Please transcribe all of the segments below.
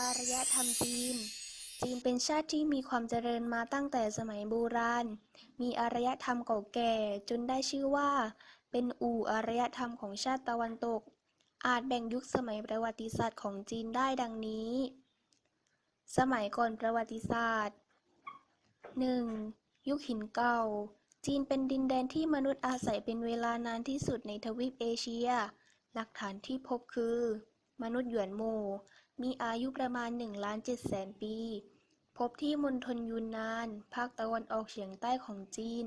อารยธรรมจีน จีนเป็นชาติที่มีความเจริญมาตั้งแต่สมัยโบราณ มีอารยธรรมเก่าแก่ จนได้ชื่อว่า เป็นอู่อารยธรรมของชาติตะวันตก อาจแบ่งยุคสมัยประวัติศาสตร์ของจีนได้ดังนี้ สมัยก่อนประวัติศาสตร์ 1. ยุคหินเก่า จีนเป็นดินแดนที่มนุษย์อาศัยเป็นเวลานานที่สุดในทวีปเอเชีย หลักฐานที่พบคือ มนุษย์หยวนโม มีอายุประมาณ1ล้าน7แสนปี พบที่มณฑลยูนนาน ภาคตะวันออกเฉียงใต้ของจีน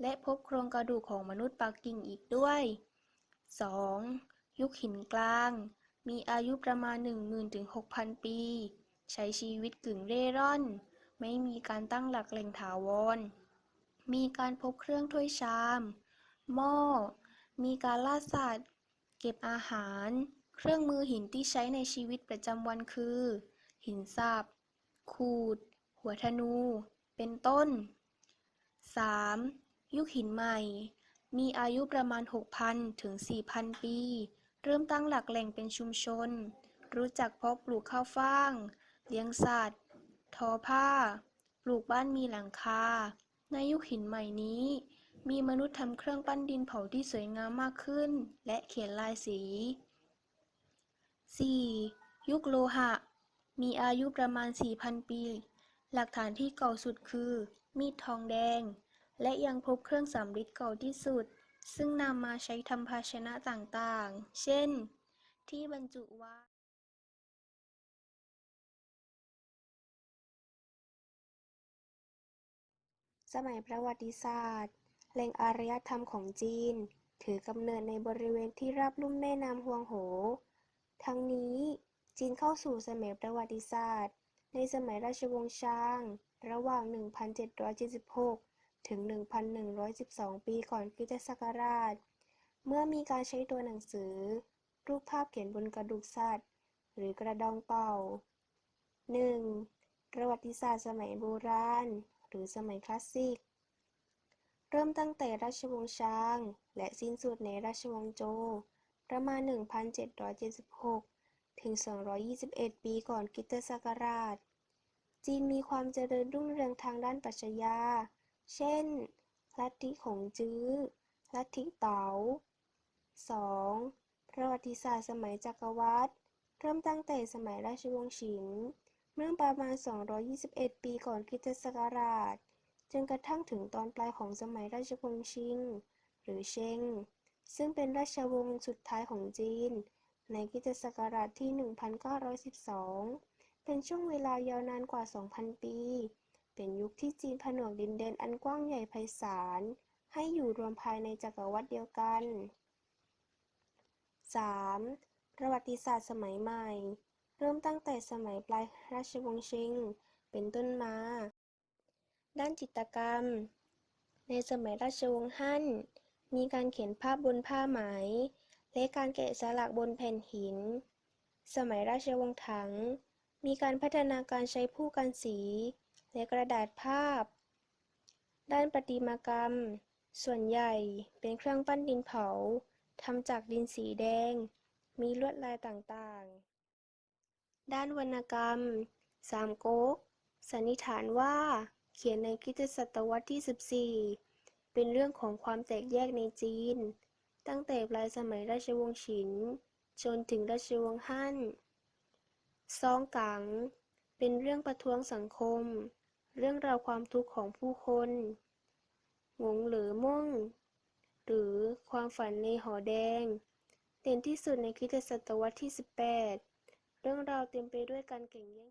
และพบโครงกระดูกของมนุษย์ปักกิ่งอีกด้วย 2. ยุคหินกลาง มีอายุประมาณ 10,000ถึง6,000 ปี ใช้ชีวิตกึ่งเร่ร่อน ไม่มีการตั้งหลักแหล่งถาวร มีการพบเครื่องถ้วยชาม หม้อ มีการล่าสัตว์ เก็บอาหาร เครื่องมือหินที่ใช้ในชีวิตประจำวันคือ หินสับ ขูด หัวธนู เป็นต้น 3. ยุคหินใหม่ มีอายุประมาณ 6,000 ถึง 4,000 ปี เริ่มตั้งหลักแหล่งเป็นชุมชน รู้จักเพาะปลูกข้าวฟ่าง เลี้ยงสัตว์ ทอผ้า ปลูกบ้านมีหลังคา ในยุคหินใหม่นี้ มีมนุษย์ทำเครื่องปั้นดินเผาที่สวยงามมากขึ้น และเขียนลายสี 4. ยุคโลหะ มีอายุประมาณ 4,000 ปี หลักฐานที่เก่าสุดคือ มีดทองแดง และยังพบเครื่องสำริดเก่าที่สุด ซึ่งนำมาใช้ทำภาชนะต่างๆ เช่น ที่บรรจุวน์สมัยประวัติศาสตร์แหล่งอารยธรรมของจีน ถือกำเนิดในบริเวณที่ราบลุ่มแม่น้ำฮวงโห ทั้งนี้จีนเข้าสู่สมัยประวัติศาสตร์ ในสมัยราชวงศ์ชาง ระหว่าง 1,776 ถึง 1,112 ปีก่อนคริสตศักราช เมื่อมีการใช้ตัวหนังสือ รูปภาพเขียนบนกระดูกสัตว์ หรือกระดองเต่า 1. ประวัติศาสตร์สมัยโบราณ หรือสมัยคลาสสิก เริ่มตั้งแต่ราชวงศ์ชาง และสิ้นสุดในราชวงศ์โจว ประมาณ 1,776 ถึง 221 ปีก่อนคริตศักราช จีนมีความเจริญรุ่งเรืองทางด้านปรัชญา เช่น ลัทธิของจื้อ ลัทธิเต๋า 2. ประวัติศาสตร์สมัยจักรวรรดิ เริ่มตั้งแต่สมัยราชวงศ์ฉินเมื่อประมาณ 221 ปีก่อนคริสตศักราช จนกระทั่งถึงตอนปลายของสมัยราชวงศ์ชิง หรือเชง ซึ่งเป็นราชวงศ์สุดท้ายของจีน ในคริสตศักราชที่ 1912 เป็นช่วงเวลายาวนานกว่า 2,000 ปี เป็นยุคที่จีนผนวกดินแดนอันกว้างใหญ่ไพศาล ให้อยู่รวมภายในจักรวรรดิเดียวกัน 3. ประวัติศาสตร์สมัยใหม่ เริ่มตั้งแต่สมัยปลายราชวงศ์ชิง เป็นต้นมา ด้านจิตรกรรม ในสมัยราชวงศ์ฮั่น มีการเขียนภาพบนผ้าไหม และการแกะสลักบนแผ่นหิน สมัยราชวงศ์ถัง มีการพัฒนาการใช้ผู้กันสี และกระดาษภาพ ด้านประติมากรรม ส่วนใหญ่เป็นเครื่องปั้นดินเผาทำจากดินสีแดง มีลวดลายต่างๆ ด้านวรรณกรรม สามก๊กสันนิษฐานว่า เขียนในคิตศตวรรษที่ 14 เป็นเรื่องของความแตกแยกในจีน ตั้งแต่ปลายสมัยราชวงศ์ฉิน จนถึงราชวงศ์ฮั่นซองกัง เป็นเรื่องประท้วงสังคม เรื่องราวความทุกข์ของผู้คนงงหลือม่ง หรือความฝันในหอแดงเด่นที่สุดในคริสตศตวรรษที่ 18 เรื่องราวเต็มไปด้วยการแข่งแย่ง